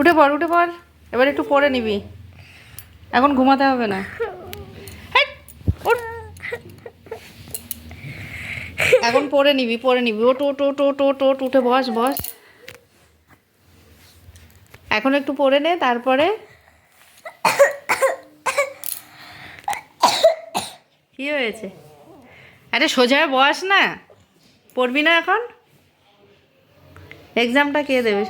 উঠে পড় উঠে পড়। এবার একটু পড়ে নিবি। এখন ঘুমাতে হবে না। এখন পড়ে নিবি পড়ে নিবি। ওট ওট ওট ওট ওট উঠে বস বস। এখন একটু পড়ে নে, তারপরে। কি হয়েছে? আরে সোজা বস না। পড়বি না এখন? এক্সামটা কে দেবে?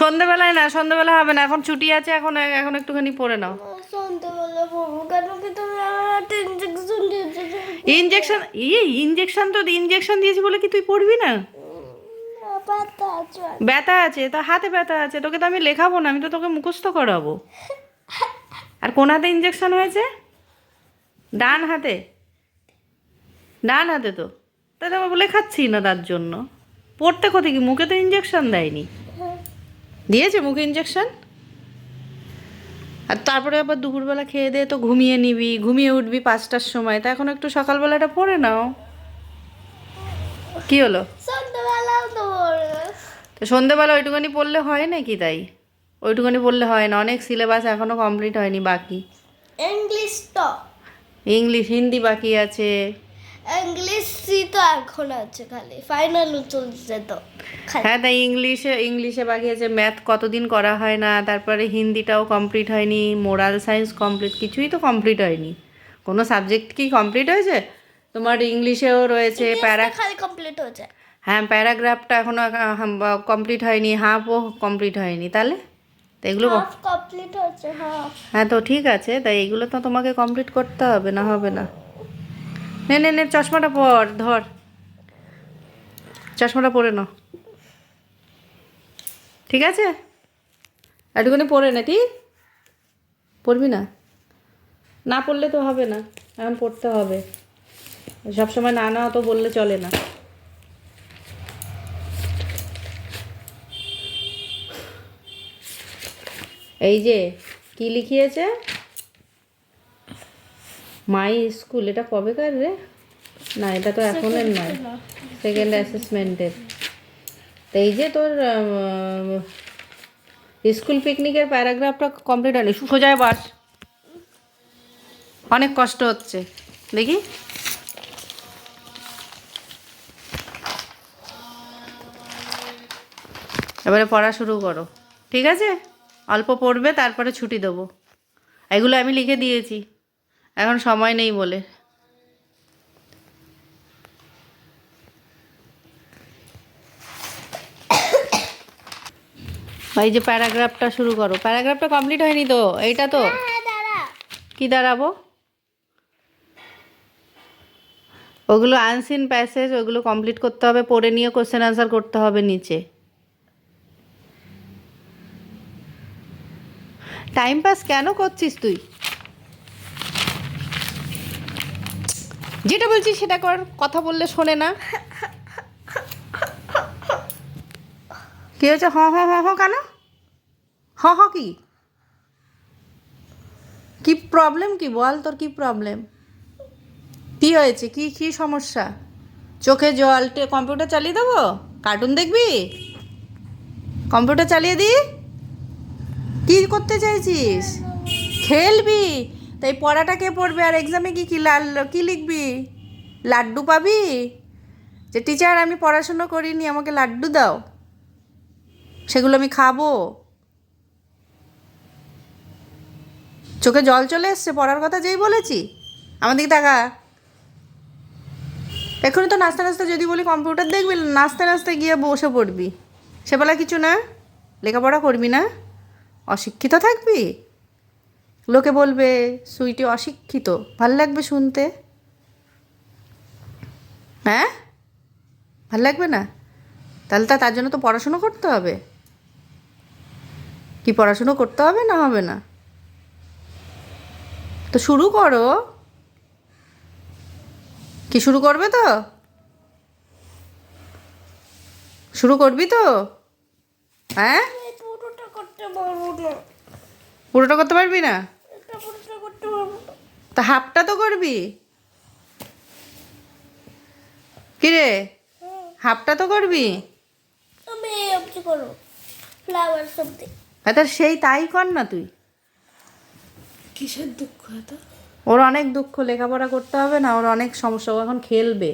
সন্ধেবেলায় না সন্ধেবেলা হবে না এখন ছুটি আছে এখন এখন একটুখানি পড়ে নাও। সন্ধ্যাবেলা ইঞ্জেকশন ইয়ে ইঞ্জেকশন তো ইঞ্জেকশন দিয়েছি বলে কি তুই পড়বি না? ব্যথা আছে। তো হাতে ব্যথা আছে তোকে তো আমি লেখাবো না আমি তো তোকে মুখস্থ করাবো। আর কোন হাতে ইঞ্জেকশন হয়েছে? ডান হাতে? ডান হাতে তো। তাহলে আমি লেখাচ্ছি না তার জন্য। পড়তে কোথায় কি? মুখে তো ইঞ্জেকশন দেয়নি। দিয়েছে মুখে ইঞ্জেকশন আর তারপরে আবার দুপুরবেলা খেয়ে দিয়ে তো ঘুমিয়ে নিবি ঘুমিয়ে উঠবি পাঁচটার সময়। তা এখন একটু সকালবেলাটা পড়ে নাও। কি হলো? তো সন্ধেবেলা ওইটুখানি পড়লে হয় নাকি তাই? ওইটুখানি পড়লে হয় না অনেক সিলেবাস এখনও কমপ্লিট হয়নি বাকি। ইংলিশ তো। ইংলিশ হিন্দি বাকি আছে। ইংলিশই তো এখন আছে খালি ফাইনাল চলছে তো হ্যাঁ তাই ইংলিশে ইংলিশে বাকি আছে ম্যাথ কতদিন করা হয় না তারপরে হিন্দিটাও কমপ্লিট হয়নি মোরাল সায়েন্স কমপ্লিট কিছুই তো কমপ্লিট হয়নি। কোনো সাবজেক্ট কি কমপ্লিট হয়েছে? তোমার ইংলিশেও রয়েছে প্যারা খালি কমপ্লিট হয়েছে। হ্যাঁ প্যারাগ্রাফটা এখনও কমপ্লিট হয়নি হাফও কমপ্লিট হয়নি তাহলে? তো এগুলো কমপ্লিট হয়েছে হাফ হ্যাঁ তো ঠিক আছে তাই এগুলো তো তোমাকে কমপ্লিট করতে হবে না হবে না। নে নে নে, চশমাটা পর, ধর। চশমাটা পরে নাও। ঠিক আছে? একটুখানি পরে নে ঠিক পড়বি না? না পড়লে তো হবে না, এখন পড়তে হবে। সবসময় না না তো বললে চলে না। এই যে, কি লিখিয়েছে? মাই স্কুল এটা কবেকার রে? না এটা তো এখনের নয়। সেকেন্ড অ্যাসেসমেন্টের তো এই যে তোর স্কুল পিকনিকের প্যারাগ্রাফটা কমপ্লিট হয়নি। সোজায় বাস অনেক কষ্ট হচ্ছে। দেখি। এবারে পড়া শুরু করো। ঠিক আছে? অল্প পড়বে তারপরে ছুটি দেবো। এগুলো আমি লিখে দিয়েছি। এখন সময় নেই বলে। এই যে প্যারাগ্রাফটা শুরু করো। প্যারাগ্রাফটা কমপ্লিট হয়নি তো? এইটা তো? হ্যাঁ কি দাঁড়াবো? ওগুলো আনসিন প্যাসেজ ওগুলো কমপ্লিট করতে হবে পড়ে নিয়ে কোশ্চেন আনসার করতে হবে নিচে। টাইম পাস কেন করছিস তুই? যেটা বলছি সেটা কর, কথা বললে শোনে না। কি হয়েছে? হ হ হ কেন? হ হ কি? কি প্রবলেম কি? বল তোর কি প্রবলেম কি হয়েছে? কি কি সমস্যা? চোখে জল কম্পিউটার চালিয়ে দেবো? কার্টুন দেখবি? কম্পিউটার চালিয়ে দি? কি করতে চাইছিস? খেলবি? তাই পড়াটা কে পড়বে? আর এক্সামে কি কি লাল, কি লিখবি? লাড্ডু পাবি? যে, টিচার, আমি পড়াশুনো করিনি, আমাকে লাড্ডু দাও। সেগুলো আমি খাব। চোখে জল চলে এসছে, পড়ার কথা যেই বলেছি। আমার দিকে এখনই তো নাচতে নাচতে যদি বলি কম্পিউটার দেখবি, নাচতে নাচতে গিয়ে বসে পড়বি। সেবেলা কিছু না, লেখাপড়া করবি না? অশিক্ষিত থাকবি? লোকে বলবে সুইটি অশিক্ষিত ভালো লাগবে শুনতে? হ্যাঁ? ভালো লাগবে না? তাহলে তা তার জন্য তো পড়াশুনো করতে হবে। কি পড়াশুনো করতে হবে না হবে না? তো শুরু করো। কি শুরু করবে তো? শুরু করবি তো? হ্যাঁ? পুরোটা করতে পারবি না পুরোটা করতে পারবি না এটা পুরোটা করতে পারব না তা হাফটা তো করবি? কিরে? হাফটা তো করবি? আমি এই অবধি করো ফ্লাওয়ার হ্যাঁ সেই তাই কর না তুই। কিসের দুঃখ এত ওর অনেক দুঃখ লেখাপড়া করতে হবে না ওর অনেক সমস্যা ও এখন খেলবে।